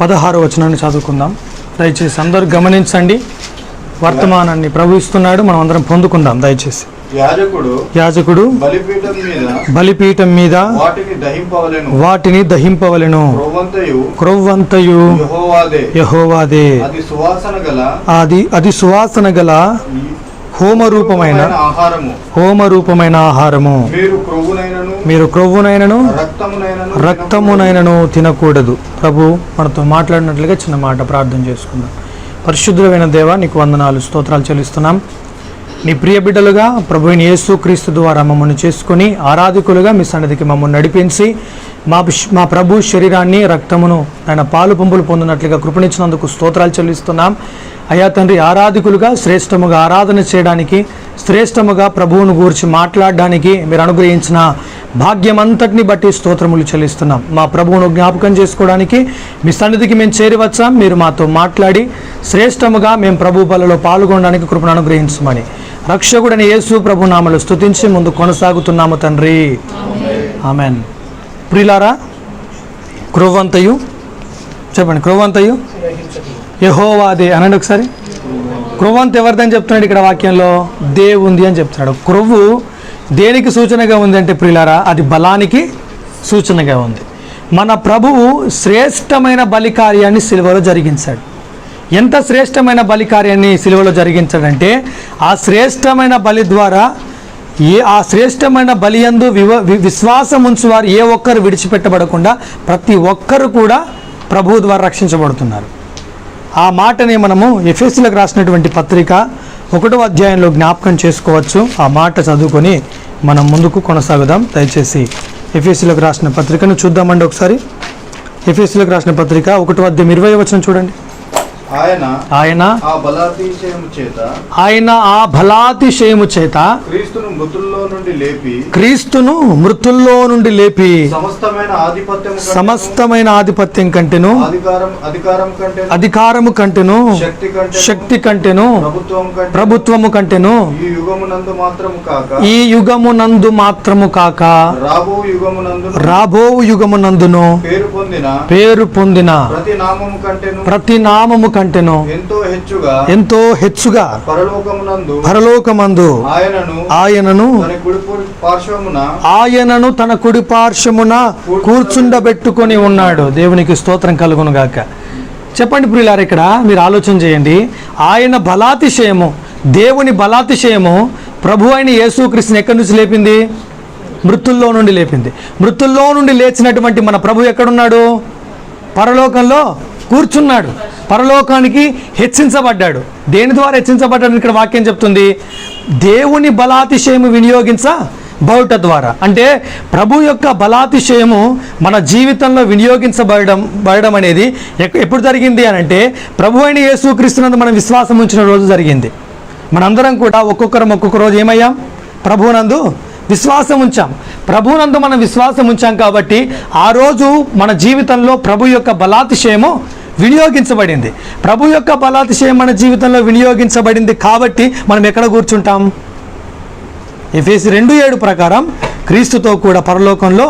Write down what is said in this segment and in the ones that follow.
పదహారు వచనాన్ని చదువుకుందాం. దయచేసి అందరూ గమనించండి. వర్తమానాన్ని ప్రభు ఇస్తున్నాడు. మనం అందరం పొందుకుందాం. దయచేసి. యాజకుడు యాజకుడు బలిపీఠం మీద బలిపీఠం మీద వాటిని దహింపవలెను. వాటిని దహింపవలెను. క్రొవ్వంతయు యహోవాదే. అది సువాసన గల అది అది సువాసన గల హోమరూపమైన ఆహారము. హోమరూపమైన ఆహారము. మీరు క్రొవ్వునైనను రక్తమునైనను తినకూడదు. ప్రభు మనతో మాట్లాడినట్లుగా చిన్న మాట ప్రార్థన చేసుకుందాం. పరిశుద్ధమైన దేవ నీకు వందనాలు స్తోత్రాలు చెల్లిస్తున్నాం. నీ ప్రియ బిడ్డలుగా ప్రభుని యేసు క్రీస్తు ద్వారా మమ్మల్ని చేసుకొని ఆరాధికులుగా మీ సన్నిధికి మమ్మల్ని నడిపించి మా మా ప్రభు శరీరాన్ని రక్తమును ఆయన పాలు పంపులు పొందినట్లుగా కృపణించినందుకు స్తోత్రాలు చెల్లిస్తున్నాం. అయ్యా తండ్రి ఆరాధికులుగా శ్రేష్టముగా ఆరాధన చేయడానికి శ్రేష్టముగా ప్రభువును గూర్చి మాట్లాడడానికి మీరు అనుగ్రహించిన భాగ్యమంతటిని బట్టి స్తోత్రములు చెల్లిస్తున్నాం. మా ప్రభువును జ్ఞాపకం చేసుకోవడానికి మీ సన్నిధికి మేము చేరివచ్చాం మీరు మాతో మాట్లాడి శ్రేష్టముగా మేము ప్రభు బలలో పాల్గొనడానికి కృపను అనుగ్రహించమని రక్షకుడని యేసు ప్రభు నామలు స్థుతించి ముందు కొనసాగుతున్నాము తండ్రి. ఆమెన్. ప్రిలారా క్రొవ్వంతయు చెప్పండి క్రొవ్వంతయు? యహోవాదే అనండి ఒకసారి. క్రొవ్వంత ఎవరిదని చెప్తున్నాడు ఇక్కడ వాక్యంలో? దేవుంది అని చెప్తున్నాడు. క్రొవ్వు దేనికి సూచనగా ఉంది అంటే ప్రియులారా అది బలానికి సూచనగా ఉంది. మన ప్రభువు శ్రేష్టమైన బలి కార్యాన్ని సిలువలో జరిగించాడు. ఎంత శ్రేష్టమైన బలి కార్యాన్ని సిలువలో జరిగించాడంటే ఆ శ్రేష్టమైన బలి ద్వారా ఏ ఆ శ్రేష్టమైన బలియందు వివ వి- విశ్వాసం ఉంచువారు ఏ ఒక్కరు విడిచిపెట్టబడకుండా ప్రతి ఒక్కరు కూడా ప్రభువు ద్వారా రక్షించబడుతున్నారు. ఆ మాటని మనము ఎఫ్ఎస్సీలకు రాసినటువంటి పత్రిక ఒకటో అధ్యాయంలో జ్ఞాపకం చేసుకోవచ్చు. ఆ మాట చదువుకొని మనం ముందుకు కొనసాగుదాం. దయచేసి ఎఫ్ఎస్సీలకు రాసిన పత్రికను చూద్దామండి ఒకసారి. ఎఫ్ఎస్సీలకు రాసిన పత్రిక ఒకటో అధ్యాయం ఇరవై వచ్చిన చూడండి. ఆయన ఆయన ఆ బలాతిశయము చేత ఆయన ఆ బలాతిశయము చేత క్రీస్తును మృతుల్లో నుండి లేపి క్రీస్తును మృతుల్లో నుండి లేపి సమస్తమైన ఆధిపత్యం సమస్తమైన ఆధిపత్యం కంటెను అధికారం అధికారం కంటే అధికారము కంటెను శక్తి కంటే శక్తి కంటెను ప్రభుత్వం కంటే ప్రభుత్వము కంటెను. ఈ యుగమునందు మాత్రము కాక ఈ యుగమునందు మాత్రము కాక రాబో యుగమునందు రాబో యుగమునందును పేరు పొందిన పేరు పొందిన ప్రతి నామము కంటేను ప్రతి నామము కంటెను ఎంతో హెచ్చుగా పరలోకమందు ఆయనను ఆయనను తన కుడి పార్శ్వమున కూర్చుండబెట్టుకొని ఉన్నాడు. దేవునికి స్తోత్రం కలుగును గాక. చెప్పండి ప్రియులారు ఇక్కడ మీరు ఆలోచన చేయండి. ఆయన బలాతిశయము దేవుని బలాతిశయము ప్రభు అయిన యేసుక్రీస్తుని ఎక్కడి నుంచి లేపింది? మృతుల్లో నుండి లేపింది. మృతుల్లో నుండి లేచినటువంటి మన ప్రభు ఎక్కడున్నాడు? పరలోకంలో కూర్చున్నాడు. పరలోకానికి హెచ్చించబడ్డాడు. దేని ద్వారా హెచ్చించబడ్డాడు ఇక్కడ వాక్యం చెప్తుంది? దేవుని బలాతిశయము వినియోగించ బౌట ద్వారా. అంటే ప్రభు యొక్క బలాతిశయము మన జీవితంలో వినియోగించబడడం బడడం అనేది ఎప్పుడు జరిగింది అని అంటే ప్రభు అయిన యేసుక్రీస్తునందు మనం విశ్వాసం ఉంచిన రోజు జరిగింది. మనందరం కూడా ఒక్కొక్కరం ఒక్కొక్క రోజు ఏమయ్యాం? ప్రభునందు విశ్వాసం ఉంచాం. ప్రభునందు మనం విశ్వాసం ఉంచాం కాబట్టి ఆ రోజు మన జీవితంలో ప్రభు యొక్క బలాతిశయము వినియోగించబడింది. ప్రభు యొక్క బలాతిశయం మన జీవితంలో వినియోగించబడింది కాబట్టి మనం ఎక్కడ కూర్చుంటాం? ఎఫేసి రెండు ఏడు ప్రకారం క్రీస్తుతో కూడా పరలోకంలో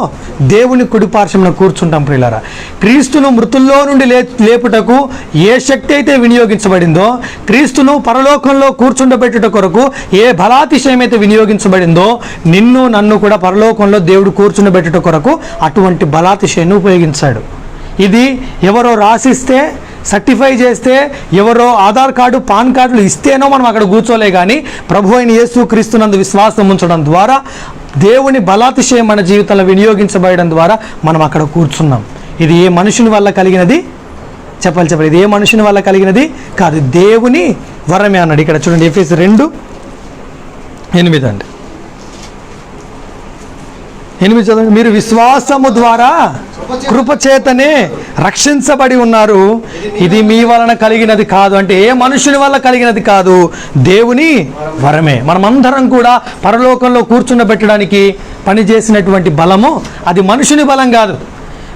దేవుని కుడిపార్శ్వమున కూర్చుంటాం ప్రియులరా. క్రీస్తును మృతుల్లో నుండి లే లేపుటకు ఏ శక్తి అయితే వినియోగించబడిందో క్రీస్తును పరలోకంలో కూర్చుండబెట్టుట కొరకు ఏ బలాతిశయం అయితే వినియోగించబడిందో నిన్ను నన్ను కూడా పరలోకంలో దేవుడు కూర్చుండబెట్టుట కొరకు అటువంటి బలాతిశయాన్ని ఉపయోగించాడు. ఇది ఎవరో రాసిస్తే సర్టిఫై చేస్తే ఎవరో ఆధార్ కార్డు పాన్ కార్డులు ఇస్తేనో మనం అక్కడ కూర్చోలే కానీ ప్రభు అయిన యేసు క్రీస్తునందు విశ్వాసం ఉంచడం ద్వారా దేవుని బలాతిశయం మన జీవితంలో వినియోగించబడడం ద్వారా మనం అక్కడ కూర్చున్నాం. ఇది ఏ మనుషుని వల్ల కలిగినది? చెప్పాలి చెప్పాలి. ఇది ఏ మనుషుని వల్ల కలిగినది? కాదు దేవుని వరమే అన్నాడు. ఇక్కడ చూడండి ఎఫ్ఎస్ రెండు ఎనిమిది అండి. ఎనిమిది చదవండి. మీరు విశ్వాసము ద్వారా కృపచేతనే రక్షించబడి ఉన్నారు. ఇది మీ వలన కలిగినది కాదు. అంటే ఏ మనుషుని వల్ల కలిగినది కాదు. దేవుని వరమే. మనమందరం కూడా పరలోకంలో కూర్చుండబెట్టడానికి పనిచేసినటువంటి బలము అది మనుషుని బలం కాదు.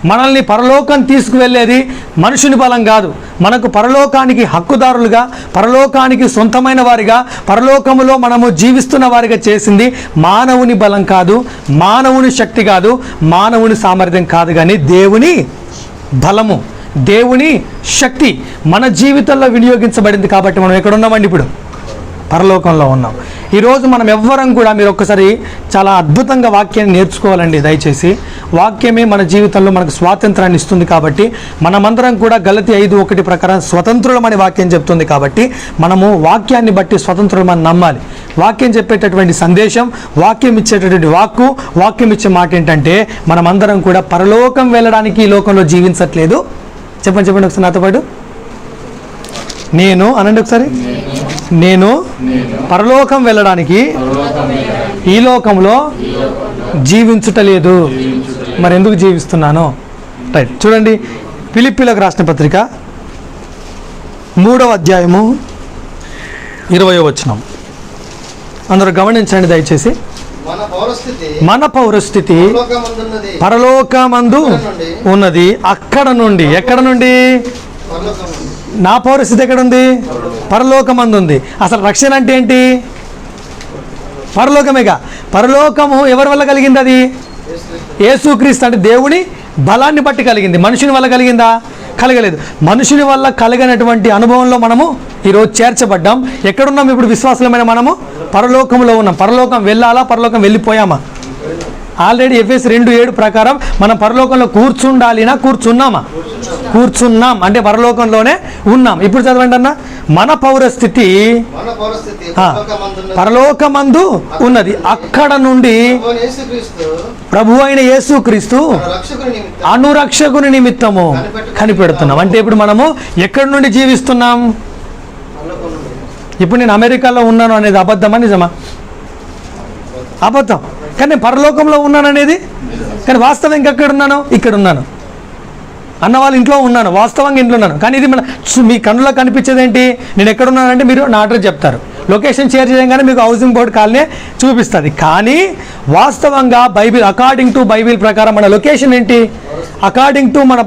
మనల్ని పరలోకం తీసుకువెళ్ళేది మనుషుని బలం కాదు. మనకు పరలోకానికి హక్కుదారులుగా పరలోకానికి సొంతమైన వారిగా పరలోకములో మనము జీవిస్తున్న వారిగా చేసింది మానవుని బలం కాదు మానవుని శక్తి కాదు మానవుని సామర్థ్యం కాదు కానీ దేవుని బలము దేవుని శక్తి మన జీవితంలో వినియోగించబడింది కాబట్టి మనం ఎక్కడ ఉన్నామండి ఇప్పుడు? పరలోకంలో ఉన్నాం. ఈరోజు మనం ఎవ్వరం కూడా మీరు ఒక్కసారి చాలా అద్భుతంగా వాక్యాన్ని నేర్చుకోవాలండి దయచేసి. వాక్యమే మన జీవితంలో మనకు స్వాతంత్రాన్ని ఇస్తుంది కాబట్టి మనమందరం కూడా గలతి ఐదు ఒకటి ప్రకారం స్వతంత్రులమని వాక్యం చెప్తుంది కాబట్టి మనము వాక్యాన్ని బట్టి స్వతంత్రులమని నమ్మాలి. వాక్యం చెప్పేటటువంటి సందేశం వాక్యం ఇచ్చేటటువంటి వాక్కు వాక్యం ఇచ్చే మాట ఏంటంటే మనమందరం కూడా పరలోకం వెళ్ళడానికి ఈ లోకంలో జీవించట్లేదు. చెప్పండి చెప్పండి ఒకసారి నాతో పాటు. నేను అనండి ఒకసారి. నేను పరలోకం వెళ్ళడానికి ఈ లోకంలో జీవించుటలేదు మరి ఎందుకు జీవిస్తున్నాను? రైట్ చూడండి. పిలిపిలకు రాసిన పత్రిక మూడవ అధ్యాయము ఇరవయో వచనం. అందరూ గమనించండి దయచేసి. మన పౌరస్థితి మన పౌరస్థితి పరలోకమందున్నది. పరలోకమందు ఉన్నది. అక్కడ నుండి. ఎక్కడ నుండి? పరలోకమందు. నా పౌరస్థితి ఎక్కడ ఉంది పరలోకమందు ఉంది అసలు రక్షణ అంటే ఏంటి? పరలోకమేగా. పరలోకము ఎవరి వల్ల కలిగింది అది యేసుక్రీస్తు అంటే దేవుని బలాన్ని బట్టి కలిగింది. మనుషుని వల్ల కలిగిందా? కలగలేదు. మనుషుని వల్ల కలిగినటువంటి అనుభవంలో మనము ఈరోజు చేర్చబడ్డాం. ఎక్కడున్నాం? ఇప్పుడు విశ్వాసమైన మనము పరలోకంలో ఉన్నాం. పరలోకం వెళ్ళాలా? పరలోకం వెళ్ళిపోయామా? ఆల్రెడీ ఎఫ్ఎస్ రెండు ఏడు ప్రకారం మనం పరలోకంలో కూర్చుండాలినా కూర్చున్నామా? కూర్చున్నాం. అంటే పరలోకంలోనే ఉన్నాం. ఇప్పుడు చదవండి అన్న మన పౌరస్థితి పరలోకమందు ఉన్నది. అక్కడ నుండి ప్రభు అయిన యేసుక్రీస్తు అనురక్షకుని నిమిత్తము కనిపెడుతున్నాం. అంటే ఇప్పుడు మనము ఎక్కడి నుండి జీవిస్తున్నాం. ఇప్పుడు నేను అమెరికాలో ఉన్నాను అనేది అబద్ధమా నిజమా? అబద్ధం. కానీ నేను పరలోకంలో ఉన్నాను అనేది కానీ వాస్తవం ఇంకెక్కడ ఉన్నాను ఇక్కడ ఉన్నాను అన్న వాళ్ళ ఇంట్లో ఉన్నాను వాస్తవంగా ఇంట్లో ఉన్నాను. కానీ ఇది మన మీ కన్నులో కనిపించేది ఏంటి నేను ఎక్కడ ఉన్నానంటే మీరు నా అడ్రస్ చెప్తారు. లొకేషన్ షేర్ చేయగానే మీకు హౌసింగ్ బోర్డ్ కాలనీ చూపిస్తుంది. కానీ వాస్తవంగా బైబిల్ అకార్డింగ్ టు బైబిల్ ప్రకారం మన లొకేషన్ ఏంటి? అకార్డింగ్ టు మన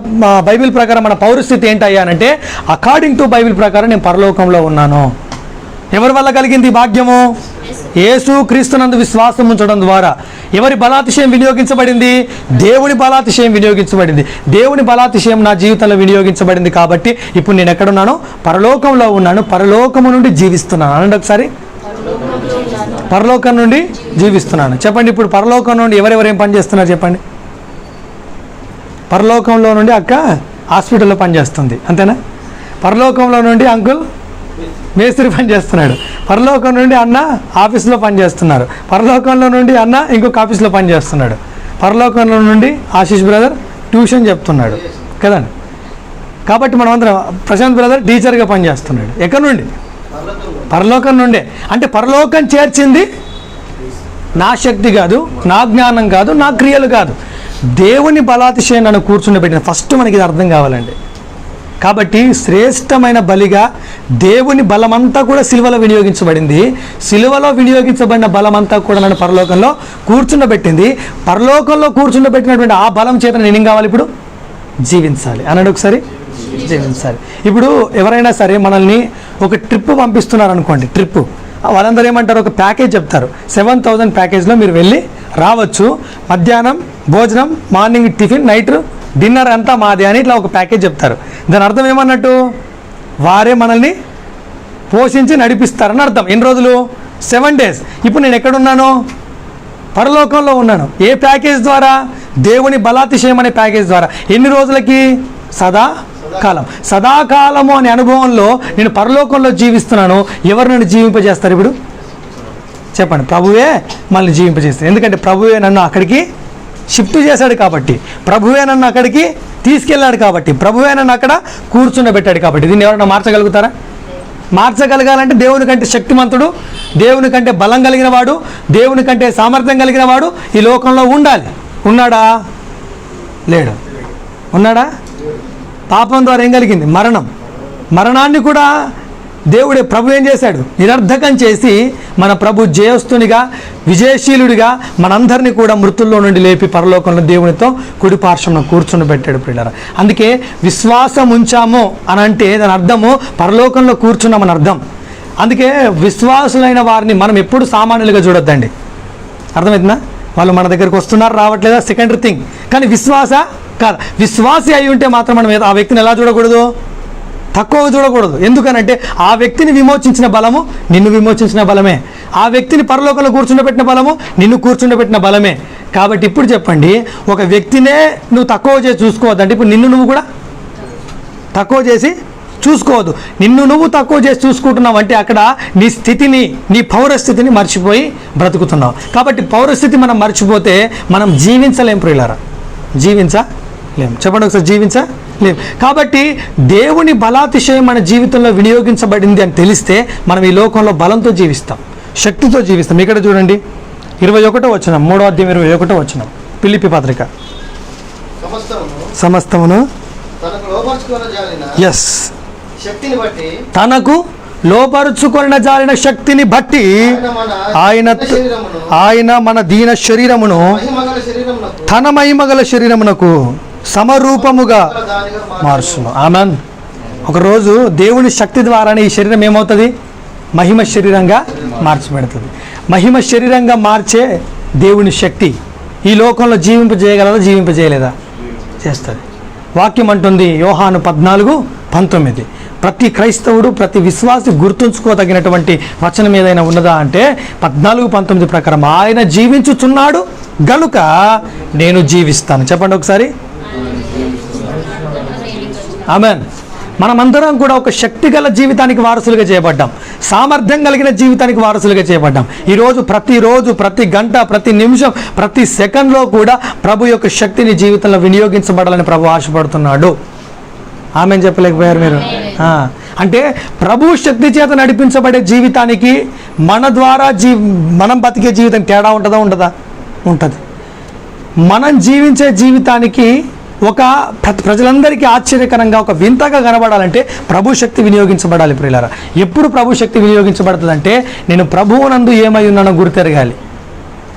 బైబిల్ ప్రకారం మన పౌరస్థితి ఏంటి అయ్యానంటే అకార్డింగ్ టు బైబిల్ ప్రకారం నేను పరలోకంలో ఉన్నాను. ఎవరి వల్ల కలిగింది భాగ్యము? యేసు క్రీస్తునందు విశ్వాసం ఉంచడం ద్వారా ఎవరి బలాతిశయం వినియోగించబడింది? దేవుని బలాతిశయం వినియోగించబడింది. దేవుని బలాతిశయం నా జీవితంలో వినియోగించబడింది కాబట్టి ఇప్పుడు నేను ఎక్కడున్నాను? పరలోకంలో ఉన్నాను. పరలోకము నుండి జీవిస్తున్నాను. అనండి ఒకసారి. పరలోకం నుండి జీవిస్తున్నాను. చెప్పండి ఇప్పుడు పరలోకం నుండి ఎవరెవరు ఏం పనిచేస్తున్నారు చెప్పండి. పరలోకంలో నుండి అక్క హాస్పిటల్లో పనిచేస్తుంది అంతేనా? పరలోకంలో నుండి అంకుల్ మేస్త్రి పని చేస్తున్నాడు. పరలోకం నుండి అన్న ఆఫీస్లో పని చేస్తున్నారు. పరలోకంలో నుండి అన్న ఇంకొక ఆఫీస్లో పని చేస్తున్నాడు. పరలోకంలో నుండి ఆశీష్ బ్రదర్ ట్యూషన్ చెప్తున్నాడు. కదండి? కాబట్టి మనం అందరం ప్రశాంత్ బ్రదర్ టీచర్గా పనిచేస్తున్నాడు ఎక్కడి నుండి? పరలోకం నుండి. పరలోకం నుండే అంటే పరలోకం చేర్చింది నా శక్తి కాదు నా జ్ఞానం కాదు నా క్రియలు కాదు. దేవుని బలాతిశయం నన్ను కూర్చుండబెట్టిన ఫస్ట్ మనకి ఇది అర్థం కావాలండి. కాబట్టి శ్రేష్టమైన బలిగా దేవుని బలమంతా కూడా సిలువలో వినియోగించబడింది. సిలువలో వినియోగించబడిన బలమంతా కూడా నన్ను పరలోకంలో కూర్చుండబెట్టింది. పరలోకంలో కూర్చుండబెట్టినటువంటి ఆ బలం చేత నేను ఏం కావాలి ఇప్పుడు? జీవించాలి. అన్నాడు ఒకసారి? జీవించాలి. ఇప్పుడు ఎవరైనా సరే మనల్ని ఒక ట్రిప్ పంపిస్తున్నారు అనుకోండి ట్రిప్ వాళ్ళందరూ ఏమంటారు? ఒక ప్యాకేజ్ చెప్తారు. సెవెన్ థౌజండ్ ప్యాకేజ్లో మీరు వెళ్ళి రావచ్చు. మధ్యాహ్నం భోజనం మార్నింగ్ టిఫిన్ నైట్ డిన్నర్ అంతా మాదే అని ఇట్లా ఒక ప్యాకేజ్ చెప్తారు. దాని అర్థం ఏమన్నట్టు? వారే మనల్ని పోషించి నడిపిస్తారని అర్థం. ఎన్ని రోజులు? సెవెన్ డేస్ ఇప్పుడు నేను ఎక్కడున్నాను? పరలోకంలో ఉన్నాను. ఏ ప్యాకేజ్ ద్వారా? దేవుని బలాతిశయం అనే ప్యాకేజ్ ద్వారా. ఎన్ని రోజులకి? సదా కాలం. సదాకాలము అనే అనుభవంలో నేను పరలోకంలో జీవిస్తున్నాను. ఎవరు నన్ను జీవింపజేస్తారు ఇప్పుడు? చెప్పండి. ప్రభువే మనల్ని జీవింపజేస్తారు. ఎందుకంటే ప్రభువే నన్ను అక్కడికి షిఫ్ట్ చేశాడు కాబట్టి. ప్రభువే నన్ను అక్కడికి తీసుకెళ్ళాడు కాబట్టి. ప్రభువే నన్ను అక్కడ కూర్చుండబెట్టాడు కాబట్టి. దీన్ని ఎవరైనా మార్చగలుగుతారా? మార్చగలగాలంటే దేవుని కంటే శక్తిమంతుడు దేవుని కంటే బలం కలిగిన వాడు దేవుని కంటే సామర్థ్యం కలిగిన వాడు ఈ లోకంలో ఉండాలి. ఉన్నాడా? లేడు. ఉన్నాడా? పాపం ద్వారా ఏం కలిగింది? మరణం. మరణాన్ని కూడా దేవుడే ప్రభు ఏం చేశాడు? నిరర్ధకం చేసి మన ప్రభు జయస్తునిగా విజయశీలుడిగా మనందరినీ కూడా మృతుల్లో నుండి లేపి పరలోకంలో దేవునితో కుడి పార్శ్వంలో కూర్చుని పెట్టాడు పిల్లర అందుకే విశ్వాసం ఉంచాము అని అంటే దాని అర్థము పరలోకంలో కూర్చున్నామని అర్థం. అందుకే విశ్వాసులైన వారిని మనం ఎప్పుడు సామాన్యులుగా చూడొద్దండి. అర్థమవుతుందా వాళ్ళు మన దగ్గరకు వస్తున్నారు రావట్లేదా? సెకండరీ థింగ్ కానీ విశ్వాస కాదు. విశ్వాసి అయి ఉంటే మాత్రం మనం ఆ వ్యక్తిని ఎలా చూడకూడదు? తక్కువ చూడకూడదు. ఎందుకనంటే ఆ వ్యక్తిని విమోచించిన బలము నిన్ను విమోచించిన బలమే. ఆ వ్యక్తిని పరలోకంలో కూర్చుండబెట్టిన బలము నిన్ను కూర్చుండబెట్టిన బలమే. కాబట్టి ఇప్పుడు చెప్పండి ఒక వ్యక్తినే నువ్వు తక్కువ చేసి చూసుకోవద్దు. అంటే ఇప్పుడు నిన్ను నువ్వు కూడా తక్కువ చేసి చూసుకోవద్దు. నిన్ను నువ్వు తక్కువ చేసి చూసుకుంటున్నావు అంటే అక్కడ నీ స్థితిని నీ పౌరస్థితిని మర్చిపోయి బ్రతుకుతున్నావు. కాబట్టి పౌరస్థితి మనం మర్చిపోతే మనం జీవించలేం ప్రియులారా. జీవించలేం. చెప్పండి ఒకసారి జీవించలేం కాబట్టి దేవుని బలాతిశయం మన జీవితంలో వినియోగించబడింది అని తెలిస్తే మనం ఈ లోకంలో బలంతో జీవిస్తాం శక్తితో జీవిస్తాం. ఇక్కడ చూడండి ఇరవై ఒకటో వచ్చిన మూడో అధ్యాయం ఇరవై ఒకటో వచ్చిన పిలిపి పత్రిక. సమస్తమును ఎస్ తనకు లోపరుచుకొనిన జారిన శక్తిని బట్టి ఆయన ఆయన మన దీన శరీరమును తన మహిమగల శరీరమునకు సమరూపముగా మారుస్తున్నాం ఆమెన్. ఒకరోజు దేవుని శక్తి ద్వారానే ఈ శరీరం ఏమవుతుంది? మహిమ శరీరంగా మార్చబడుతుంది. మహిమ శరీరంగా మార్చే దేవుని శక్తి ఈ లోకంలో జీవింపజేయగలదా జీవింపజేయలేదా చేస్తుంది. వాక్యం అంటుంది యోహాను పద్నాలుగు పంతొమ్మిది. ప్రతి క్రైస్తవుడు ప్రతి విశ్వాసి గుర్తుంచుకోదగినటువంటి వచనం ఏదైనా ఉన్నదా అంటే పద్నాలుగు పంతొమ్మిది ప్రకారం ఆయన జీవించుచున్నాడు గనుక నేను జీవిస్తాను. చెప్పండి ఒకసారి. ఆమెన్. మనమందరం కూడా ఒక శక్తి గల జీవితానికి వారసులుగా చేయబడ్డాం. సామర్థ్యం కలిగిన జీవితానికి వారసులుగా చేయబడ్డాం. ఈరోజు ప్రతిరోజు ప్రతి గంట ప్రతి నిమిషం ప్రతి సెకండ్లో కూడా ప్రభు యొక్క శక్తిని జీవితంలో వినియోగించబడాలని ప్రభు ఆశపడుతున్నాడు. ఆమె చెప్పలేకపోయారు మీరు? అంటే ప్రభు శక్తి చేత నడిపించబడే జీవితానికి మన ద్వారా జీ మనం బతికే జీవితం తేడా ఉంటుందా ఉండదా? ఉంటుంది. మనం జీవించే జీవితానికి ఒక ప్రజలందరికీ ఆశ్చర్యకరంగా ఒక వింతగా కనబడాలంటే ప్రభు శక్తి వినియోగించబడాలి ప్రియులారా. ఎప్పుడు ప్రభు శక్తి వినియోగించబడుతుందంటే నేను ప్రభువునందు ఏమై ఉన్నానో గుర్తెరగాలి.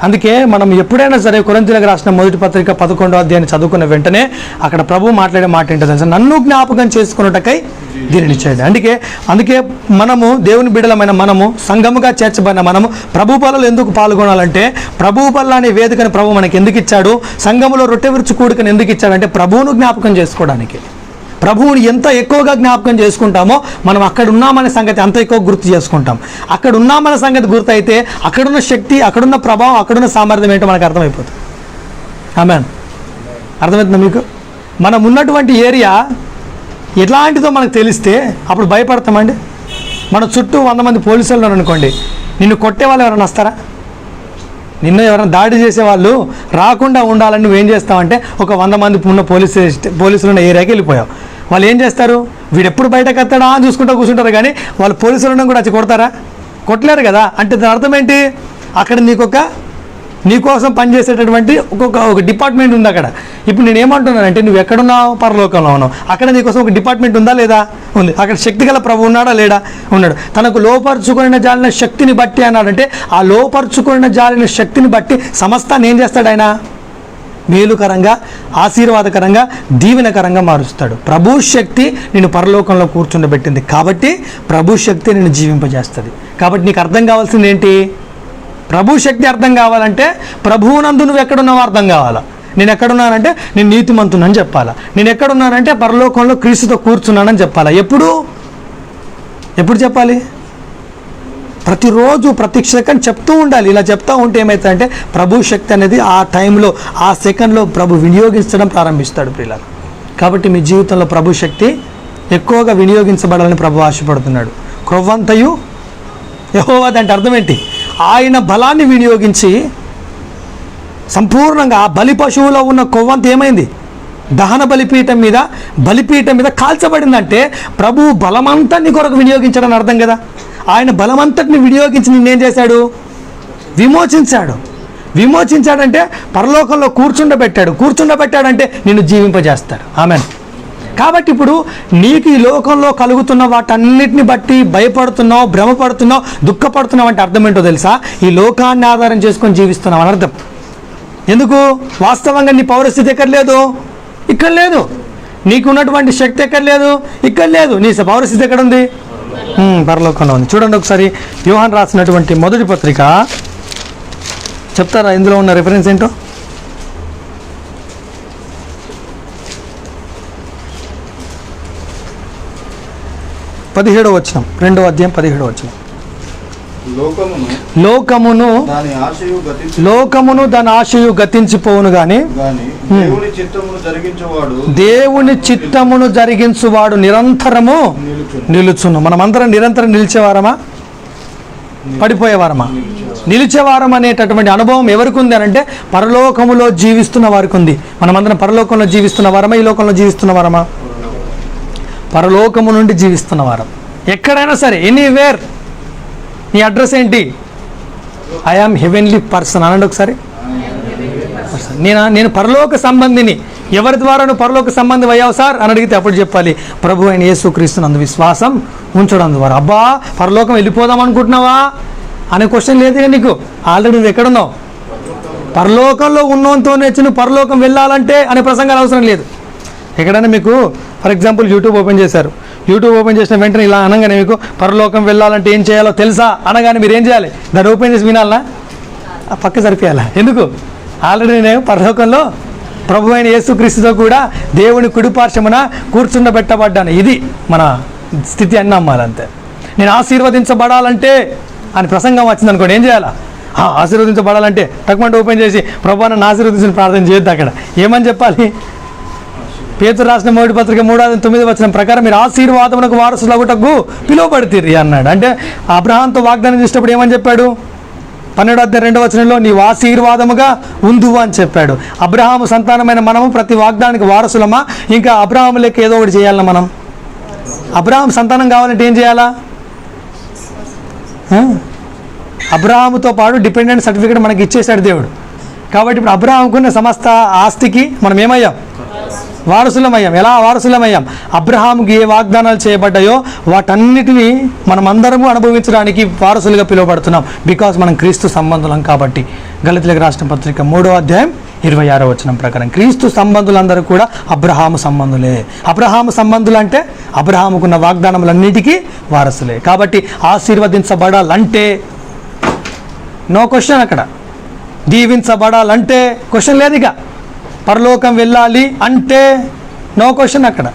అందుకే మనం ఎప్పుడైనా సరే కొరంతిలకు రాసిన మొదటి పత్రిక పదకొండో అధ్యాయాన్ని చదువుకున్న వెంటనే అక్కడ ప్రభు మాట్లాడే మాట ఏంటో తెలుసు? నన్ను జ్ఞాపకం చేసుకున్నటకై దీనిని చేయండి అందుకే అందుకే మనము దేవుని బిడలమైన మనము సంఘముగా చేర్చబడిన మనము ప్రభు బలలో ఎందుకు పాల్గొనాలంటే ప్రభు బల అనే వేదికను ప్రభు మనకి ఎందుకు ఇచ్చాడు? సంఘములో రొట్టె విరుచు కూడికను ఎందుకు ఇచ్చాడంటే ప్రభువును జ్ఞాపకం చేసుకోవడానికి. ప్రభువుని ఎంత ఎక్కువగా జ్ఞాపకం చేసుకుంటామో మనం అక్కడ ఉన్నామనే సంగతి అంత ఎక్కువ గుర్తు చేసుకుంటాం. అక్కడ ఉన్నామనే సంగతి గుర్తయితే అక్కడున్న శక్తి అక్కడున్న ప్రభావం అక్కడున్న సామర్థ్యం ఏంటో మనకు అర్థమైపోతుంది. ఆమె అర్థమవుతుందా మీకు? మనం ఉన్నటువంటి ఏరియా ఎలాంటిదో మనకు తెలిస్తే అప్పుడు భయపడతామండి. మన చుట్టూ వంద మంది పోలీసులు ఉన్నారు అనుకోండి. నిన్ను కొట్టే వాళ్ళు ఎవరైనా వస్తారా? నిన్ను ఎవరైనా దాడి చేసే వాళ్ళు రాకుండా ఉండాలని నువ్వేం చేస్తావంటే ఒక వంద మంది ఉన్న పోలీస్ పోలీసులు ఉన్న ఏరియాకి వెళ్ళిపోయావు. వాళ్ళు ఏం చేస్తారు? వీడు ఎప్పుడు బయటకు వస్తాడా? అని చూసుకుంటూ కూర్చుంటారు కానీ వాళ్ళు పోలీసులు ఉండడం కూడా వచ్చి కొడతారా? కొట్టలేరు కదా. అంటే దాని అర్థం ఏంటి? అక్కడ నీకొక నీకోసం పనిచేసేటటువంటి ఒక్కొక్క ఒక డిపార్ట్మెంట్ ఉంది అక్కడ. ఇప్పుడు నేను ఏమంటున్నానంటే నువ్వు ఎక్కడున్నావు? పరలోకంలో ఉన్నావు. అక్కడ నీకోసం ఒక డిపార్ట్మెంట్ ఉందా లేదా? ఉంది. అక్కడ శక్తి గల ప్రభు ఉన్నాడా లేడా? ఉన్నాడు. తనకు లోపరుచుకున్న జాలిన శక్తిని బట్టి అన్నాడంటే ఆ లోపరుచుకున్న జాలిన శక్తిని బట్టి సమస్తాన్ని ఏం చేస్తాడు ఆయన. మేలుకరంగా ఆశీర్వాదకరంగా దీవెనకరంగా మారుస్తాడు. ప్రభు శక్తి నేను పరలోకంలో కూర్చుండబెట్టింది కాబట్టి ప్రభు శక్తి నేను జీవింపజేస్తుంది. కాబట్టి నీకు అర్థం కావాల్సింది ఏంటి? ప్రభు శక్తి అర్థం కావాలంటే ప్రభువునందు నువ్వు ఎక్కడున్నావో అర్థం కావాలా? నేను ఎక్కడున్నానంటే నేను నీతిమంతునని చెప్పాలా? నేను ఎక్కడున్నానంటే పరలోకంలో క్రీస్తుతో కూర్చున్నానని చెప్పాలా? ఎప్పుడు? ఎప్పుడు చెప్పాలి? ప్రతిరోజు ప్రతి సెకండ్ చెప్తూ ఉండాలి. ఇలా చెప్తూ ఉంటే ఏమవుతుందంటే ప్రభు శక్తి అనేది ఆ టైంలో ఆ సెకండ్లో ప్రభు వినియోగించడం ప్రారంభిస్తాడు ప్రియులకు కాబట్టి మీ జీవితంలో ప్రభు శక్తి ఎక్కువగా వినియోగించబడాలని ప్రభు ఆశపడుతున్నాడు. క్రొవ్వంతయు యహోవాది అర్థం ఏంటి? ఆయన బలాన్ని వినియోగించి సంపూర్ణంగా ఆ బలి పశువులో ఉన్న కొవ్వంత ఏమైంది? దహన బలిపీఠం మీద బలిపీఠం మీద కాల్చబడిందంటే ప్రభు బలమంతా నీ కొరకు వినియోగించడం అర్థం కదా. ఆయన బలమంతటిని వినియోగించి నిన్నేం చేశాడు? విమోచించాడు. విమోచించాడంటే పరలోకంలో కూర్చుండబెట్టాడు. కూర్చుండబెట్టాడంటే నిన్ను జీవింపజేస్తాడు. ఆమెను. కాబట్టి ఇప్పుడు నీకు ఈ లోకంలో కలుగుతున్న వాటన్నిటిని బట్టి భయపడుతున్నావు భ్రమపడుతున్నావు దుఃఖపడుతున్నావు అంటే అర్థం ఏంటో తెలుసా? ఈ లోకాన్ని ఆధారం చేసుకొని జీవిస్తున్నావు అని అర్థం. ఎందుకు? వాస్తవంగా నీ పౌరస్థితి ఎక్కడ లేదు? ఇక్కడ లేదు. నీకు ఉన్నటువంటి శక్తి ఎక్కడ లేదు? ఇక్కడ లేదు. నీ పౌరస్థితి ఎక్కడ ఉంది? పరలోకంలో ఉంది. చూడండి ఒకసారి వ్యూహాన్ రాసినటువంటి మొదటి పత్రిక. చెప్తారా? ఇందులో ఉన్న రిఫరెన్స్ ఏంటో? పదిహేడో వచనం రెండో అధ్యాయం పదిహేడో వచనం. లోకమును లోకమును దాని ఆశయు గతించిపోవును గాని దేవుని చిత్తమును జరిగించేవాడు నిరంతరము నిలుచును. మనమందరం నిరంతరం నిలిచేవారమా? పడిపోయేవారమా? నిలిచేవారం. అనేటటువంటి అనుభవం ఎవరికి ఉంది అంటే పరలోకములో జీవిస్తున్న వారికి ఉంది మనమందరం పరలోకంలో జీవిస్తున్న వారమా? ఈ లోకంలో జీవిస్తున్న వారమా? పరలోకము నుండి జీవిస్తున్న వారం. ఎక్కడైనా సరే ఎనీవేర్ నీ అడ్రస్ ఏంటి? ఐఆమ్ హెవెన్లీ పర్సన్ అనండి ఒకసారి. నేను? నేను పరలోక సంబంధిని. ఎవరి ద్వారా నువ్వు పరలోక సంబంధం అయ్యావు సార్? అని అడిగితే అప్పుడు చెప్పాలి ప్రభు అయిన యేసుక్రీస్తునందు విశ్వాసం ఉంచడం ద్వారా. అబ్బా పరలోకం వెళ్ళిపోదాం అనుకుంటున్నావా? అనే క్వశ్చన్ లేదు నీకు. ఆల్రెడీ నువ్వు ఎక్కడున్నావు? పరలోకంలో ఉన్నంతో నేర్చి నువ్వు పరలోకం వెళ్ళాలంటే అనే ప్రసంగాలు అవసరం లేదు. ఎక్కడైనా మీకు ఫర్ ఎగ్జాంపుల్ యూట్యూబ్ ఓపెన్ చేశారు. యూట్యూబ్ ఓపెన్ చేసిన వెంటనే ఇలా అనగానే మీకు పరలోకం వెళ్ళాలంటే ఏం చేయాలో తెలుసా? అనగానే మీరు ఏం చేయాలి? దాన్ని ఓపెన్ చేసి వినాలనా? పక్క సరిపోయాలా? ఎందుకు? ఆల్రెడీ నేను పరలోకంలో ప్రభు అయిన యేసుక్రీస్తుతో కూడా దేవుని కుడిపార్శ్వమున కూర్చుండబెట్టబడ్డాను. ఇది మన స్థితి అని నమ్మాలంతే నేను ఆశీర్వదించబడాలంటే అని ప్రసంగం వచ్చింది అనుకోండి ఏం చేయాలా? ఆశీర్వదించబడాలంటే తక్కువ ఓపెన్ చేసి ప్రభు నన్ను ఆశీర్వదించిన ప్రార్థన చేయొద్దు అక్కడ. ఏమని చెప్పాలి? పేతురు రాసిన మొదటి పత్రిక మూడు తొమ్మిది వచ్చిన ప్రకారం మీరు ఆశీర్వాదమునకు వారసులగుటకు పిలువబడితిరి అన్నాడు. అంటే అబ్రహాంతో వాగ్దానం చేసేటప్పుడు ఏమని చెప్పాడు? పన్నెండు అధ్యాయం రెండవ వచనంలో నీవు ఆశీర్వాదముగా ఉందువు అని చెప్పాడు. అబ్రహాము సంతానమైన మనము ప్రతి వాగ్దానానికి వారసులమా? ఇంకా అబ్రహాము లెక్క ఏదో ఒకటి చేయాలన్నా మనం? అబ్రహాం సంతానం కావాలంటే ఏం చేయాలా? అబ్రహాముతో పాటు డిపెండెంట్ సర్టిఫికేట్ మనకి ఇచ్చేశాడు దేవుడు. కాబట్టి ఇప్పుడు అబ్రహాంకున్న సమస్త ఆస్తికి మనం ఏమయ్యాం? వారసులమయ్యాం ఎలా వారసులమయ్యాం అబ్రహాంకి ఏ వాగ్దానాలు చేయబడ్డాయో వాటన్నిటినీ మనమందరము అనుభవించడానికి వారసులుగా పిలువబడుతున్నాం. బికాస్ మనం క్రీస్తు సంబంధులం కాబట్టి. గళితులకు రాష్ట్ర పత్రిక మూడో అధ్యాయం ఇరవై ఆరో వచనం ప్రకారం. క్రీస్తు సంబంధులందరూ కూడా అబ్రహాము సంబంధులే. అబ్రహాము సంబంధులు అంటే అబ్రహాముకున్న వాగ్దానములన్నిటికీ వారసులే. కాబట్టి ఆశీర్వదించబడాలంటే నో క్వశ్చన్ అక్కడ. దీవించబడాలంటే క్వశ్చన్ లేదు ఇక. పరలోకం వెళ్ళాలి అంటే నో క్వశ్చన్ అక్కడ.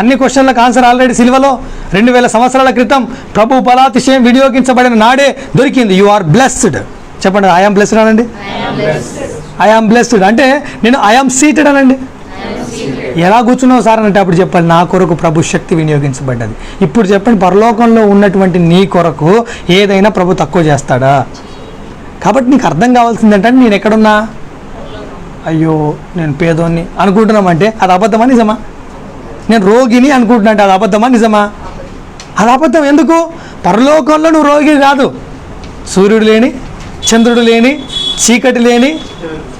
అన్ని క్వశ్చన్లకు ఆన్సర్ ఆల్రెడీ సిల్వలో. రెండు వేల సంవత్సరాల క్రితం ప్రభు బలాతిశయం వినియోగించబడిన నాడే దొరికింది. యు ఆర్ బ్లెస్డ్ చెప్పండి ఐఆమ్ బ్లెస్డ్ అనండి? ఐఆమ్ బ్లెస్డ్ అంటే నేను ఐఆమ్ సీటెడ్ అనండి? ఎలా కూర్చున్నావు సార్ అంటే అప్పుడు చెప్పాలి నా కొరకు ప్రభు శక్తి వినియోగించబడ్డది. ఇప్పుడు చెప్పండి పరలోకంలో ఉన్నటువంటి నీ కొరకు ఏదైనా ప్రభు తక్కువ చేస్తాడా? కాబట్టి నీకు అర్థం కావాల్సింది ఏంటంటే నేను ఎక్కడున్నా? అయ్యో నేను పేదోన్ని అనుకుంటున్నామంటే అది అబద్ధమా నిజమా? నేను రోగిని అనుకుంటున్నా అంటే అది అబద్ధమా నిజమా? అది అబద్ధం ఎందుకు? పరలోకంలో నువ్వు రోగి కాదు. సూర్యుడు లేని చంద్రుడు లేని చీకటి లేని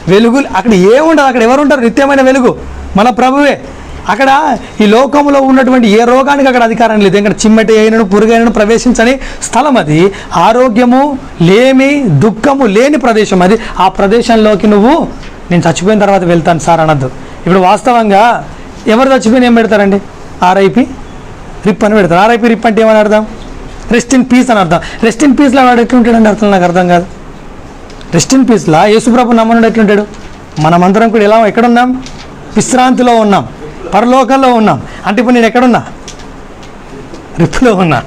వెలుగు అక్కడ ఏముండదు అక్కడ ఎవరు ఉంటారు నిత్యమైన వెలుగు. మన ప్రభువే. అక్కడ ఈ లోకంలో ఉన్నటువంటి ఏ రోగానికి అక్కడ అధికారం లేదు. ఇక్కడ చిమ్మటి అయినను పురుగైనను ప్రవేశించని స్థలం అది. ఆరోగ్యము లేమి దుఃఖము లేని ప్రదేశం అది. ఆ ప్రదేశంలోకి నువ్వు నేను చచ్చిపోయిన తర్వాత వెళ్తాను సార్ అనద్దు. ఇప్పుడు వాస్తవంగా ఎవరు చచ్చిపోయిన ఏం పెడతారండి? ఆర్ఐపి రిప్ అని పెడతారు. ఆర్ఐపి రిప్ అంటే ఏమని అర్థం? రెస్ట్ ఇన్ పీస్ అని అర్థం. రెస్ట్ ఇన్ పీస్లో వాడు ఎట్లుంటాడండి అర్థం నాకు అర్థం కాదు. రెస్ట్ ఇన్ పీస్లా యేసుప్రభు నమ్మనుడు ఎట్లుంటాడు మనమందరం కూడా ఎలా ఎక్కడున్నాం విశ్రాంతిలో ఉన్నాం. పరలోకంలో ఉన్నాం. అంటే ఇప్పుడు నేను ఎక్కడున్నా రిప్లో ఉన్నా.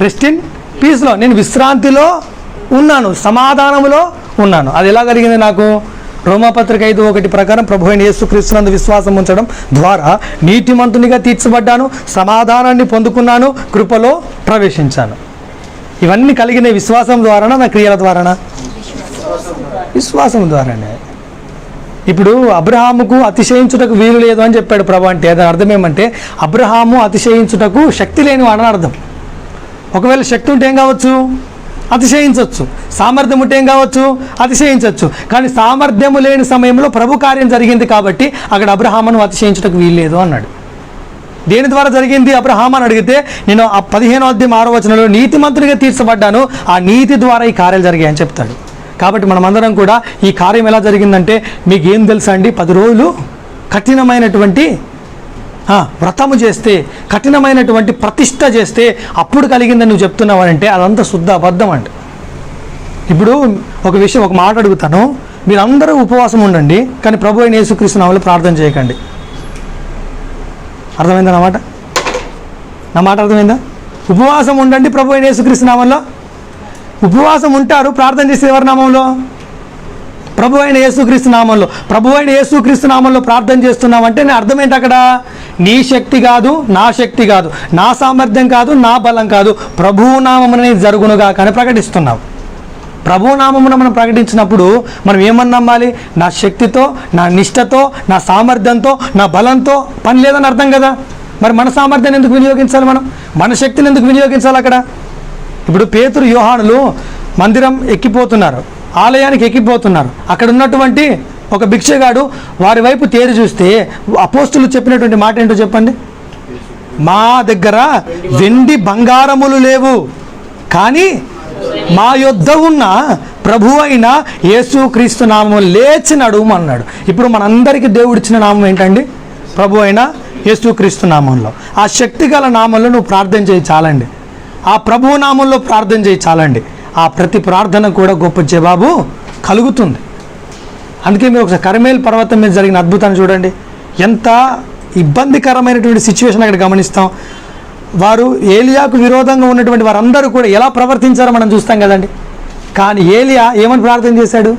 రెస్ట్ ఇన్ పీస్లో నేను విశ్రాంతిలో ఉన్నాను. సమాధానములో ఉన్నాను. అది ఎలా కలిగింది నాకు? రోమాపత్రిక ఐదు ఒకటి ప్రకారం ప్రభు అయిన యేసుక్రీస్తునందు విశ్వాసం ఉంచడం ద్వారా నీతిమంతునిగా తీర్చబడ్డాను సమాధానాన్ని పొందుకున్నాను కృపలో ప్రవేశించాను. ఇవన్నీ కలిగిన విశ్వాసం ద్వారానా నా క్రియల ద్వారానా? విశ్వాసం ద్వారానే. ఇప్పుడు అబ్రహాముకు అతిశయించుటకు వీలు లేదు అని చెప్పాడు ప్రభు అంటే దాని అర్థం ఏమంటే అబ్రహాము అతిశయించుటకు శక్తి లేని వాడని అర్థం. ఒకవేళ శక్తి ఉంటే ఏం కావచ్చు? అతిశయించవచ్చు సామర్థ్యం ఉంటే ఏం కావచ్చు? అతిశయించవచ్చు కానీ సామర్థ్యము లేని సమయంలో ప్రభు కార్యం జరిగింది కాబట్టి అక్కడ అబ్రహామను అతిశయించటకు వీలు లేదు అన్నాడు. దేని ద్వారా జరిగింది? అబ్రహాం అని అడిగితే నేను ఆ పదిహేనో అధ్యయం ఆరో వచనంలో నీతిమంతునిగా తీర్చబడ్డాను ఆ నీతి ద్వారా ఈ కార్యాలు జరిగాయని చెప్తాడు. కాబట్టి మనమందరం కూడా ఈ కార్యం ఎలా జరిగిందంటే మీకు ఏం తెలుసా అండి? పది రోజులు కఠినమైనటువంటి వ్రతము చేస్తే కఠినమైనటువంటి ప్రతిష్ట చేస్తే అప్పుడు కలిగిందని నువ్వు చెప్తున్నావంటే అదంతా శుద్ధ అబద్ధం అంట. ఇప్పుడు ఒక విషయం ఒక మాట అడుగుతాను. మీరందరూ ఉపవాసం ఉండండి కానీ ప్రభు అయిన యేసుక్రీస్తు ప్రార్థన చేయకండి. అర్థమైందా నా మాట అర్థమైందా? ఉపవాసం ఉండండి ప్రభు అయిన యేసుక్రీస్తు నామంలో. ఉపవాసం ఉంటారు ప్రార్థన చేసేవారి నామంలో. ప్రభు అయిన యేసుక్రీస్తు నామంలో ప్రభు అయిన యేసుక్రీస్తు నామంలో ప్రార్థన చేస్తున్నామంటే నేను అర్థం అక్కడ? నీ శక్తి కాదు నా శక్తి కాదు నా సామర్థ్యం కాదు నా బలం కాదు. ప్రభువు నామమునని జరుగునుగా కానీ ప్రకటిస్తున్నాం ప్రభునామమున మనం ప్రకటించినప్పుడు మనం ఏమని నమ్మాలి? నా శక్తితో నా నిష్టతో నా సామర్థ్యంతో నా బలంతో పని లేదని అర్థం కదా? మరి మన సామర్థ్యాన్ని ఎందుకు వినియోగించాలి మనం? మన శక్తిని ఎందుకు వినియోగించాలి అక్కడ? ఇప్పుడు పేతురు యోహానులు మందిరం ఎక్కిపోతున్నారు. ఆలయానికి ఎక్కిపోతున్నారు. అక్కడ ఉన్నటువంటి ఒక భిక్షగాడు వారి వైపు తేరి చూస్తే అపోస్తులు చెప్పినటువంటి మాట ఏంటో చెప్పండి? మా దగ్గర వెండి బంగారములు లేవు. కానీ మా యొద్ద ఉన్న ప్రభు అయిన యేసు క్రీస్తు నామం లేచి నడుము అన్నాడు. ఇప్పుడు మనందరికీ దేవుడిచ్చిన నామం ఏంటండి? ప్రభు అయిన యేసు క్రీస్తు నామంలో. ఆ శక్తి గల నామంలో నువ్వు ప్రార్థన చేయి చాలండి. ఆ ప్రభువు నామంలో ప్రార్థన చేయి చాలండి. ఆ ప్రతి ప్రార్థన కూడా గొప్ప జవాబు కలుగుతుంది. అందుకే మీరు ఒకసారి కరమేల్ పర్వతం మీద జరిగిన అద్భుతాన్ని చూడండి. ఎంత ఇబ్బందికరమైనటువంటి సిచ్యువేషన్ అక్కడ గమనిస్తాం. వారు ఏలియాకు విరోధంగా ఉన్నటువంటి వారందరూ కూడా ఎలా ప్రవర్తించారో మనం చూస్తాం కదండి. కానీ ఏలియా ఏమని ప్రార్థన చేశాడు?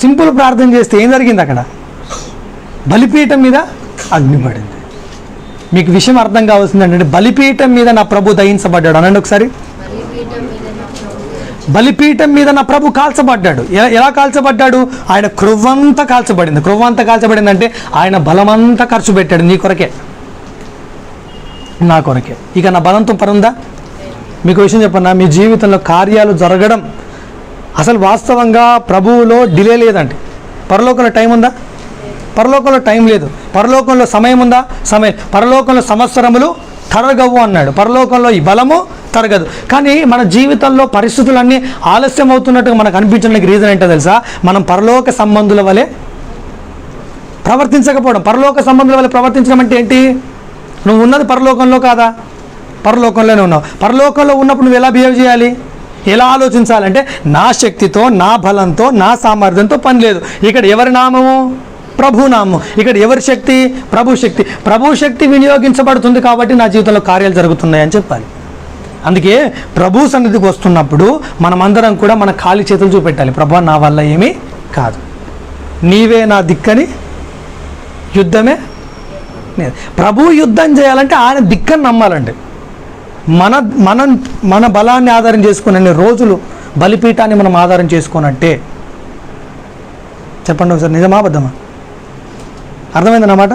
సింపుల్ ప్రార్థన చేస్తే ఏం జరిగింది అక్కడ? బలిపీఠం మీద అగ్ని పడింది. మీకు విషయం అర్థం కావాల్సిందంటే బలిపీఠం మీద నా ప్రభు దహించబడ్డాడు. అనండి ఒకసారి. బలిపీఠం మీద నా ప్రభు కాల్చబడ్డాడు. ఎలా ఎలా కాల్చబడ్డాడు? ఆయన క్రొవ్వంతా కాల్చబడింది. క్రొవ్వంతా కాల్చబడిందంటే ఆయన బలమంతా ఖర్చు పెట్టాడు నీ కొరకే. నా కొరకే. ఇక నా బలంతో పని ఉందా మీకు విషయం చెప్పన్నా మీ జీవితంలో కార్యాలు జరగడం అసలు వాస్తవంగా ప్రభువులో డిలే లేదండి. పరలోకంలో టైం ఉందా? పరలోకంలో టైం లేదు. పరలోకంలో సమయం ఉందా? సమయం. పరలోకంలో సంవత్సరములు తరగవు అన్నాడు. పరలోకంలో ఈ బలము తరగదు. కానీ మన జీవితంలో పరిస్థితులన్నీ ఆలస్యం అవుతున్నట్టుగా మనకు అనిపించడానికి రీజన్ ఏంటో తెలుసా? మనం పరలోక సంబంధుల వలె ప్రవర్తించకపోవడం. పరలోక సంబంధుల వల్ల ప్రవర్తించడం అంటే ఏంటి? నువ్వు ఉన్నది పరలోకంలో కాదా? పరలోకంలోనే ఉన్నావు. పరలోకంలో ఉన్నప్పుడు నువ్వు ఎలా బిహేవ్ చేయాలి? ఎలా ఆలోచించాలంటే నా శక్తితో నా బలంతో నా సామర్థ్యంతో పని లేదు. ఇక్కడ ఎవరి నామము? ప్రభునామం. ఇక్కడ ఎవరి శక్తి? ప్రభు శక్తి. ప్రభు శక్తి వినియోగించబడుతుంది కాబట్టి నా జీవితంలో కార్యాలు జరుగుతున్నాయి అని చెప్పాలి. అందుకే ప్రభు సన్నిధికి వస్తున్నప్పుడు మనమందరం కూడా మన ఖాళీ చేతులు చూపెట్టాలి. ప్రభు నా వల్ల ఏమీ కాదు. నీవే నా దిక్కని యుద్ధమే ప్రభు యుద్ధం చేయాలంటే ఆయన దిక్కని నమ్మాలండి. మన మన మన బలాన్ని ఆధారం చేసుకునే రోజులు బలిపీఠాన్ని మనం ఆధారం చేసుకున్నట్టే. చెప్పండి ఒకసారి నిజమా అబద్ధమా? అర్థమైందా నా మాట?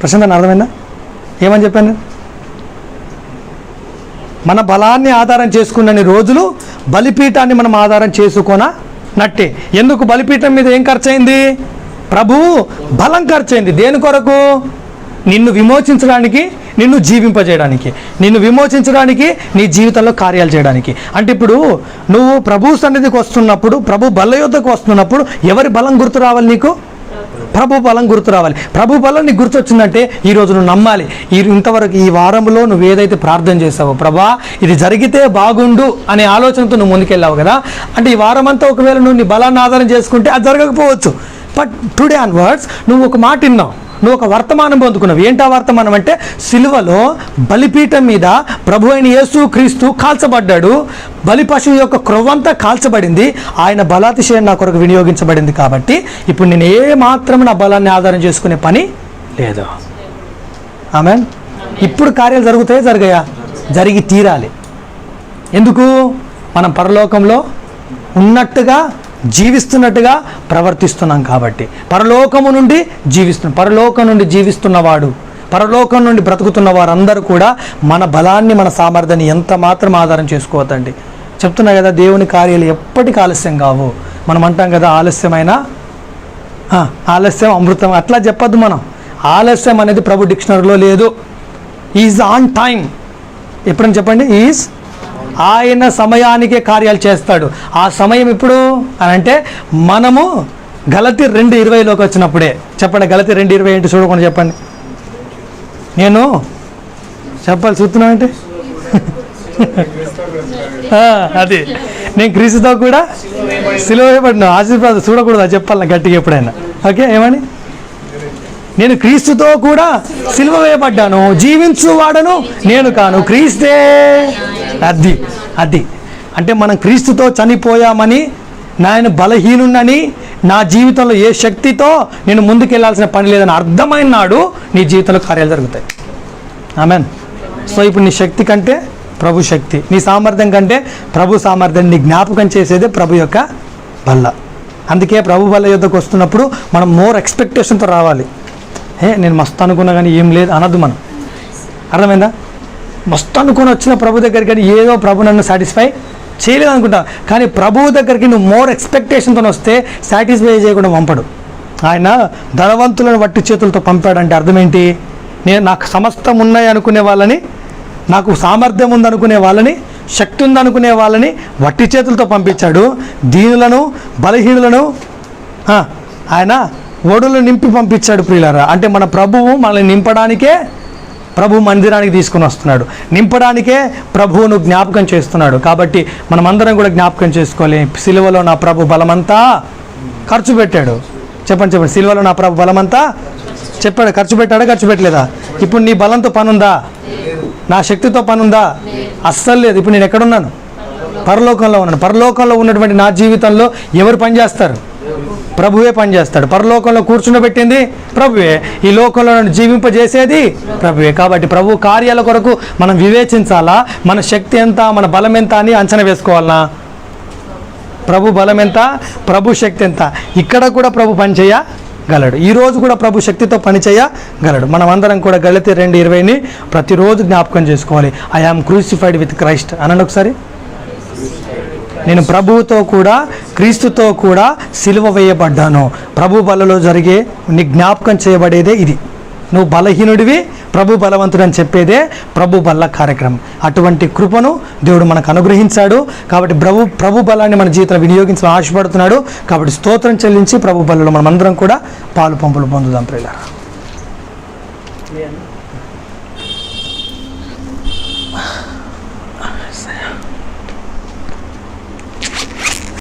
ప్రశాంత్ అర్థమైందా? ఏమని చెప్పాను? మన బలాన్ని ఆధారం చేసుకున్న రోజులు బలిపీఠాన్ని మనం ఆధారం చేసుకున్న నట్టే ఎందుకు బలిపీఠం మీద ఏం ఖర్చు అయింది ప్రభువు బలం ఖర్చు అయింది దేని కొరకు? నిన్ను విమోచించడానికి నిన్ను జీవింపజేయడానికి. నిన్ను విమోచించడానికి నీ జీవితంలో కార్యాలు చేయడానికి. అంటే ఇప్పుడు నువ్వు ప్రభు సన్నిధికి వస్తున్నప్పుడు ప్రభు బల యుద్ధకు వస్తున్నప్పుడు ఎవరి బలం గుర్తు రావాలి నీకు? ప్రభు బలం గుర్తు రావాలి. ప్రభు బలం నీకు గుర్తొచ్చిందంటే ఈరోజు నువ్వు నమ్మాలి. ఈ ఇంతవరకు ఈ వారంలో నువ్వు ఏదైతే ప్రార్థన చేసావో ప్రభా ఇది జరిగితే బాగుండు అనే ఆలోచనతో నువ్వు ముందుకెళ్ళావు కదా. అంటే ఈ వారం అంతా ఒకవేళ నువ్వు నీ బలాన్ని ఆధారం చేసుకుంటే అది జరగకపోవచ్చు. బట్ టుడే ఆన్వర్డ్స్ నువ్వు ఒక మాట విన్నావు. నువ్వు ఒక వర్తమానం పొందుకున్నావు. ఏంటా వర్తమానం అంటే సిలువలో బలిపీఠం మీద ప్రభు అయిన యేసు క్రీస్తు కాల్చబడ్డాడు. బలి పశువు యొక్క క్రొవ్వంతా కాల్చబడింది. ఆయన బలాతిశయం నా కొరకు వినియోగించబడింది కాబట్టి ఇప్పుడు నేను ఏ మాత్రం నా బలాన్ని ఆధారం చేసుకునే పని లేదు. ఆమె ఇప్పుడు కార్యాలు జరుగుతాయా జరిగాయా? జరిగి తీరాలి. ఎందుకు? మనం పరలోకంలో ఉన్నట్టుగా జీవిస్తున్నట్టుగా ప్రవర్తిస్తున్నాం కాబట్టి. పరలోకము నుండి జీవిస్తున్న పరలోకం నుండి జీవిస్తున్నవాడు పరలోకం నుండి బ్రతుకుతున్న వారందరూ కూడా మన బలాన్ని మన సామర్థ్యాన్ని ఎంత మాత్రం ఆధారం చేసుకోవద్దండి. చెప్తున్నా కదా దేవుని కార్యాలు ఎప్పటికీ ఆలస్యం కావు. మనం అంటాం కదా ఆలస్యమైన ఆలస్యం అమృతం అట్లా చెప్పద్దు మనం. ఆలస్యం అనేది ప్రభు డిక్షనరీలో లేదు. ఈజ్ ఆన్ టైం ఎప్పుడని చెప్పండి? ఈజ్ ఆయన సమయానికే కార్యాలు చేస్తాడు. ఆ సమయం ఇప్పుడు అని అంటే మనము గలతి రెండు ఇరవైలోకి వచ్చినప్పుడే. చెప్పండి గలతి రెండు ఇరవై ఏంటి? చూడకుండా చెప్పండి. నేను చెప్పాలి చూస్తున్నానంటే అది. నేను క్రీస్తుతో కూడా సిలువ వేయబడిన ఆశీర్వాదం చూడకూడదు అది చెప్పాలి గట్టిగా ఎప్పుడైనా. ఓకే ఏమని? నేను క్రీస్తుతో కూడా సిలువ వేయబడ్డాను జీవించువాడను నేను కాను. క్రీస్తే. అది అది. అంటే మనం క్రీస్తుతో చనిపోయామని నాయన బలహీనున్నని నా జీవితంలో ఏ శక్తితో నేను ముందుకెళ్ళాల్సిన పని లేదని అర్థమైన నాడు నీ జీవితంలో కార్యాలు జరుగుతాయి. ఆమెన్. సో ఇప్పుడు నీ శక్తి కంటే ప్రభు శక్తి. నీ సామర్థ్యం కంటే ప్రభు సామర్థ్యాన్ని నీ జ్ఞాపకం చేసేదే ప్రభు యొక్క బల్ల. అందుకే ప్రభు బల్ల యుద్ధకు వస్తున్నప్పుడు మనం మోర్ ఎక్స్పెక్టేషన్తో రావాలి. ఏ నేను మస్తు అనుకున్నా కానీ ఏం లేదు అనద్దు మనం. అర్థమైందా? మస్తు అనుకుని వచ్చిన ప్రభు దగ్గరికి కానీ ఏదో ప్రభు నన్ను సాటిస్ఫై చేయలేదు అనుకుంటా. కానీ ప్రభువు దగ్గరికి నువ్వు మోర్ ఎక్స్పెక్టేషన్తో వస్తే సాటిస్ఫై చేయకుండా పంపడు. ఆయన ధనవంతులను వట్టి చేతులతో పంపాడంటే అర్థం ఏంటి నేను నాకు సమస్తం ఉన్నాయి అనుకునే వాళ్ళని నాకు సామర్థ్యం ఉందనుకునే వాళ్ళని శక్తి ఉందనుకునే వాళ్ళని వట్టి చేతులతో పంపించాడు. దీనులను బలహీనులను ఆయన ఒడులు నింపి పంపించాడు ప్రియులారా. అంటే మన ప్రభువు మనల్ని నింపడానికే ప్రభు మందిరానికి తీసుకుని వస్తున్నాడు. నింపడానికే ప్రభువును జ్ఞాపకం చేస్తున్నాడు. కాబట్టి మనమందరం కూడా జ్ఞాపకం చేసుకోవాలి. సిలువలో నా ప్రభు బలమంతా ఖర్చు పెట్టాడు. చెప్పండి చెప్పండి. సిలువలో నా ప్రభు బలమంతా చెప్పాడు. ఖర్చు పెట్టాడా ఖర్చు పెట్టలేదా? ఇప్పుడు నీ బలంతో పనుందా? నా శక్తితో పనుందా? అస్సలు లేదు. ఇప్పుడు నేను ఎక్కడున్నాను? పరలోకంలో ఉన్నాను. పరలోకంలో ఉన్నటువంటి నా జీవితంలో ఎవరు పనిచేస్తారు? ప్రభువే పనిచేస్తాడు. పరలోకంలో కూర్చుండబెట్టింది ప్రభువే. ఈ లోకంలో జీవింపజేసేది ప్రభువే. కాబట్టి ప్రభు కార్యాల కొరకు మనం వివేచించాలా? మన శక్తి ఎంత? మన బలం ఎంత అని అంచనా వేసుకోవాలనా? ప్రభు బలం ఎంత? ప్రభు శక్తి ఎంత? ఇక్కడ కూడా ప్రభు పని గలడు ఈరోజు కూడా ప్రభు శక్తితో పనిచేయగలడు. మనం అందరం కూడా గళితే రెండు ఇరవైని ప్రతిరోజు జ్ఞాపకం చేసుకోవాలి. I am crucified with Christ అనండి ఒకసారి. నేను ప్రభువుతో కూడా క్రీస్తుతో కూడా సిలువ వేయబడ్డాను. ప్రభు బలలో జరిగే నీ జ్ఞాపకం చేయబడేదే ఇది. నువ్వు బలహీనుడివి ప్రభు బలవంతుడు అని చెప్పేదే ప్రభు బల్ల కార్యక్రమం. అటువంటి కృపను దేవుడు మనకు అనుగ్రహించాడు. కాబట్టి ప్రభు ప్రభు బలాన్ని మన జీవితంలో వినియోగించడం ఆశపడుతున్నాడు. కాబట్టి స్తోత్రం చెల్లించి ప్రభు బలలో మనమందరం కూడా పాలు పంపులు పొందుదాం ప్రియులారా.